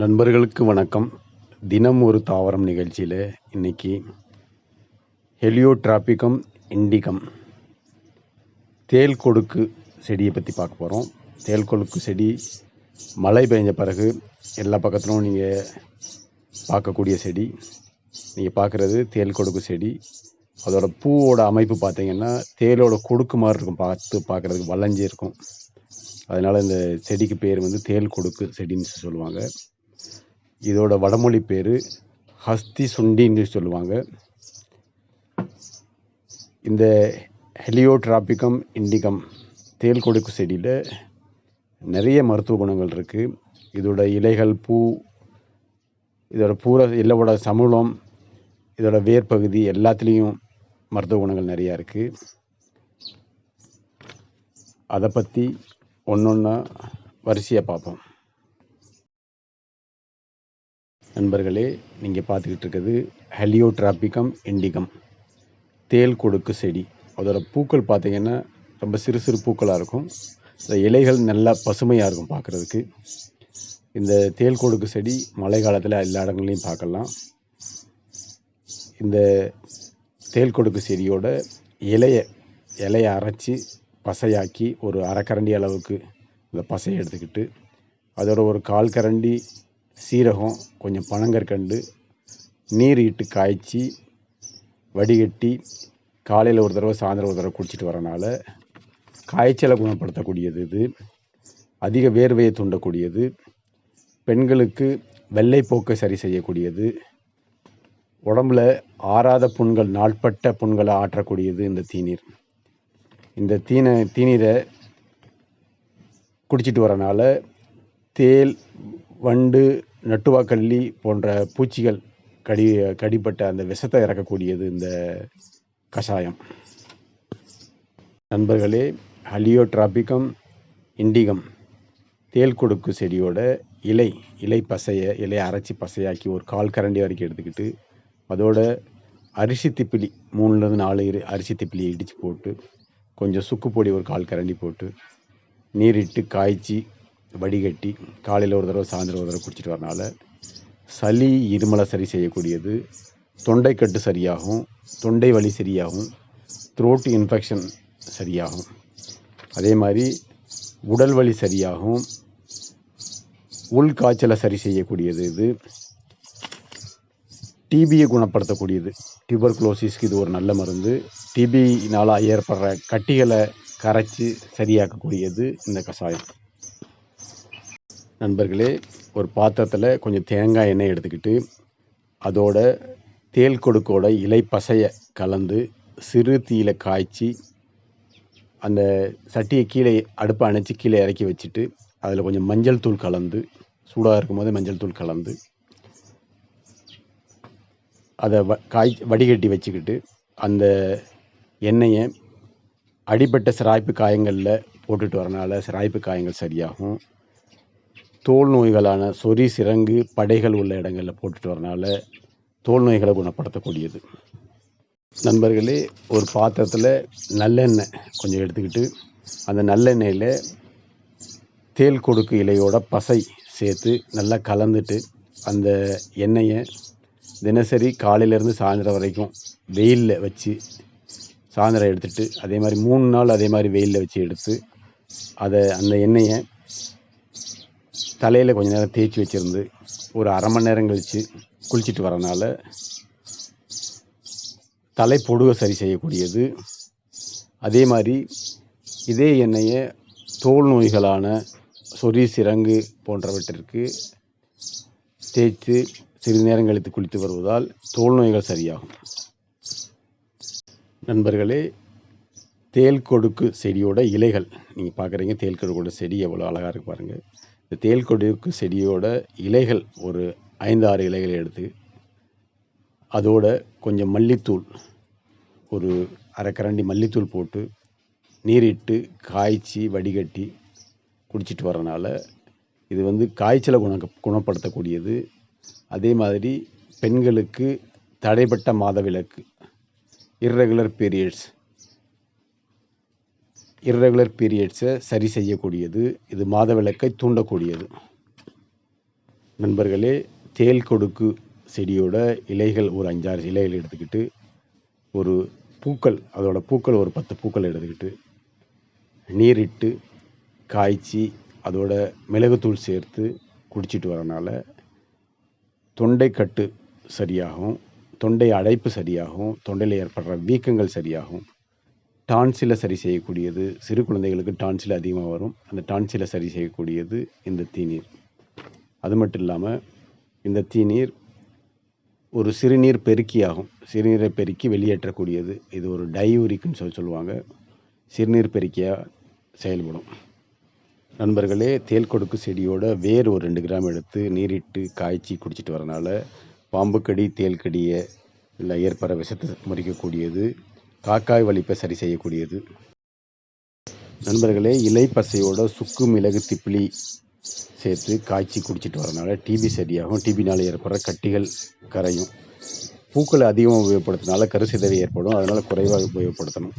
நண்பர்களுக்கு வணக்கம். தினம் ஒரு தாவரம் நிகழ்ச்சியில் இன்னைக்கு ஹெலியோட்ராபிகம் இண்டிகம் தேல் கொடுக்கு செடியை பற்றி பார்க்க போகிறோம் தேல் கொடுக்கு செடி மழை பெஞ்ச பிறகு எல்லா பக்கத்துலும் நீங்கள் பார்க்கக்கூடிய செடி. நீங்கள் பார்க்குறது தேல் கொடுக்கு செடி. அதோட பூவோட அமைப்பு பார்த்தீங்கன்னா தேலோட கொடுக்கு மாதிரி இருக்கும். பார்த்து பார்க்குறதுக்கு வளைஞ்சு இருக்கும். அதனால் இந்த செடிக்கு பேர் வந்து தேல் கொடுக்கு செடின்னு சொல்லுவாங்க. இதோட வடமொழி பேர் ஹஸ்தி சுண்டின்னு சொல்லுவாங்க. இந்த ஹெலியோட்ராபிகம் இண்டிகம் தேல் கொடுக்கு செடியில் நிறைய மருத்துவ குணங்கள் இருக்குது இதோட இலைகள் பூ இதோட பூர இலவோட சமூலம் இதோட வேர் பகுதி எல்லாத்துலேயும் மருத்துவ குணங்கள் நிறையா இருக்குது அதை பற்றி ஒன்று ஒன்றா வரிசையாக பார்ப்போம். நண்பர்களே நீங்கள் பார்த்துக்கிட்டு இருக்கிறது ஹெலியோட்ராபிகம் இண்டிகம். தேல் கொடுக்கு செடி. அதோட பூக்கள் பார்த்தீங்கன்னா ரொம்ப சிறு சிறு பூக்களாக இருக்கும். இந்த இலைகள் நல்லா பசுமையாக இருக்கும் பார்க்குறதுக்கு. இந்த தேல் கொடுக்கு செடி மழை காலத்தில் எல்லா இடங்கள்லையும் பார்க்கலாம். இந்த தேல் கொடுக்கு செடியோட இலையை இலையை அரைச்சி பசையாக்கி ஒரு அரைக்கரண்டி அளவுக்கு இந்த பசையை எடுத்துக்கிட்டு அதோட ஒரு கால் கரண்டி சீரகம் கொஞ்சம் பனங்கற்கண்டு நீர் இட்டு காய்ச்சி வடிகட்டி காலையில் ஒரு தடவை சாயந்தரம் ஒரு தடவை குடிச்சிட்டு வரனால காய்ச்சலை குணப்படுத்தக்கூடியது இது. அதிக வேர்வையை தூண்டக்கூடியது. பெண்களுக்கு வெள்ளைப்போக்கை சரி செய்யக்கூடியது. உடம்புல ஆறாத புண்கள் நாள்பட்ட புண்களை ஆற்றக்கூடியது இந்த தீநீர். இந்த தீனை தீநீரை குடிச்சிட்டு வரனால தேல் வண்டு நட்டுவாக்கல்லி போன்ற பூச்சிகள் கடி கடிப்பட்ட அந்த விஷத்தை இறக்கக்கூடியது இந்த கஷாயம். நண்பர்களே ஹலியோட்ராபிகம் இண்டிகம் தேல் கொடுக்கு செடியோட இலை இலை பசையை இலையை அரைச்சி பசையாக்கி ஒரு கால் கரண்டி வரைக்கும் எடுத்துக்கிட்டு அதோட அரிசி திப்பிலி மூணுலேருந்து நாலு இரு அரிசி திப்பிலியை இடித்து போட்டு கொஞ்சம் சுக்கு பொடி ஒரு கால் கரண்டி போட்டு நீரிட்டு காய்ச்சி வடிகட்டி காலையில் ஒரு தடவை சாயந்தரம் ஒரு தடவை குடிச்சிட்டு வரனால சளி இருமலை சரி செய்யக்கூடியது. தொண்டைக்கட்டு சரியாகும். தொண்டை வலி சரியாகும். த்ரோட் இன்ஃபெக்ஷன் சரியாகும். அதே மாதிரி உடல் வலி சரியாகும். உள்காய்ச்சலை சரி செய்யக்கூடியது இது. டிபியை குணப்படுத்தக்கூடியது. டியூபர்குலோசிஸ்க்கு இது ஒரு நல்ல மருந்து. டிபினால் ஏற்படுற கட்டிகளை கரைச்சி சரியாக்கக்கூடியது இந்த கஷாயம். நண்பர்களே ஒரு பாத்திரத்தில் கொஞ்சம் தேங்காய் எண்ணெய் எடுத்துக்கிட்டு அதோட தேல் கொடுக்கோட இலை பசையை கலந்து சிறு தீயில காய்ச்சி அந்த சட்டியை கீழே அடுப்பை அணைச்சி கீழே இறக்கி வச்சுட்டு அதில் கொஞ்சம் மஞ்சள் தூள் கலந்து சூடாக இருக்கும்போது மஞ்சள் தூள் கலந்து அதை வ காய் வடிகட்டி வச்சுக்கிட்டு அந்த எண்ணெயை அடிப்பட்ட சிராய்ப்பு காயங்களில் போட்டுட்டு வரனால சிராய்ப்பு காயங்கள் சரியாகும். தோல் நோய்களான சொறி சிரங்கு படைகள் உள்ள இடங்களில் போட்டுட்டு வரனால தோல் நோய்களை குணப்படுத்தக்கூடியது. நண்பர்களே ஒரு பாத்திரத்தில் நல்லெண்ணெய் கொஞ்சம் எடுத்துக்கிட்டு அந்த நல்லெண்ணெயில் தேல் கொடுக்கு இலையோட பசை சேர்த்து நல்லா கலந்துட்டு அந்த எண்ணெயை தினசரி காலையிலேருந்து சாயந்தரம் வரைக்கும் வெயிலில் வச்சு சாயந்தரம் எடுத்துட்டு அதே மாதிரி மூணு நாள் அதே மாதிரி வெயிலில் வச்சு எடுத்து அதை அந்த எண்ணெயை தலையில் கொஞ்ச நேரம் தேய்ச்சி வச்சுருந்து ஒரு அரை மணி நேரம் கழித்து குளிச்சுட்டு வரனால தலை பொடுக சரி செய்யக்கூடியது. அதே மாதிரி இதே எண்ணெயை தோல் நோய்களான சொறி சிரங்கு போன்றவற்றிற்கு தேய்த்து சிறிது நேரம் கழித்து குளித்து வருவதால் தோல் நோய்கள் சரியாகும். நண்பர்களே தேல் கொடுக்கு செடியோட இலைகள். நீங்கள் பார்க்குறீங்க தேல் கொடுக்கோட செடி எவ்வளோ அழகாக இருக்கு பாருங்கள் இந்த தேல் கொடுக்கு செடியோட இலைகள் ஒரு ஐந்து ஆறு இலைகளை எடுத்து அதோட கொஞ்சம் மல்லித்தூள் ஒரு அரை கரண்டி மல்லித்தூள் போட்டு நீரிட்டு காய்ச்சி வடிகட்டி குடிச்சிட்டு வரனால இது வந்து காய்ச்சலை குண குணப்படுத்தக்கூடியது. அதே மாதிரி பெண்களுக்கு தடைப்பட்ட மாதவிலக்கு இர்ரெகுலர் பீரியட்ஸ் இர்ரெகுலர் பீரியட்ஸை சரி செய்யக்கூடியது. இது மாதவிளக்கை தூண்டக்கூடியது. நண்பர்களே தேல் கொடுக்கு செடியோட இலைகள் ஒரு அஞ்சாறு இலைகள் எடுத்துக்கிட்டு ஒரு பூக்கள் அதோட பூக்கள் ஒரு பத்து பூக்கள் எடுத்துக்கிட்டு நீரிட்டு காய்ச்சி அதோட மிளகுத்தூள் சேர்த்து குடிச்சிட்டு வரனால தொண்டைக்கட்டு சரியாகும் தொண்டை அடைப்பு சரியாகும் தொண்டையில் ஏற்படுற வீக்கங்கள் சரியாகும். டான்சிலை சரி செய்யக்கூடியது சிறு குழந்தைகளுக்கு டான்சில் அதிகமாக வரும். அந்த டான்சிலை சரி செய்யக்கூடியது இந்த தீநீர். அது மட்டும் இல்லாமல் இந்த தீநீர் ஒரு சிறுநீர் பெருக்கியாகும். சிறுநீரை பெருக்கி வெளியேற்றக்கூடியது. இது ஒரு டையூரிக்குன்னு சொல்லி சொல்லுவாங்க. சிறுநீர் பெருக்கியாக செயல்படும். நண்பர்களே தேல் கொடுக்கு செடியோட வேர் ஒரு ரெண்டு கிராம் எடுத்து நீரிட்டு காய்ச்சி குடிச்சிட்டு வரனால பாம்புக்கடி கடி தேல் கடியை இல்லை ஏற்பட விஷத்தை முறிக்கக்கூடியது. காக்காய் வலிப்பை சரி செய்யக்கூடியது. நண்பர்களே இலை பசையோட சுக்கு மிளகு திப்பிலி சேர்த்து காய்ச்சி குடிச்சிட்டு வரனால டிபி சரியாகும். டிபினால் ஏற்படுற கட்டிகள் கரையும். பூக்களை அதிகமாக உபயோகப்படுத்தினால கருசிதறி ஏற்படும். அதனால் குறைவாக உபயோகப்படுத்தணும்.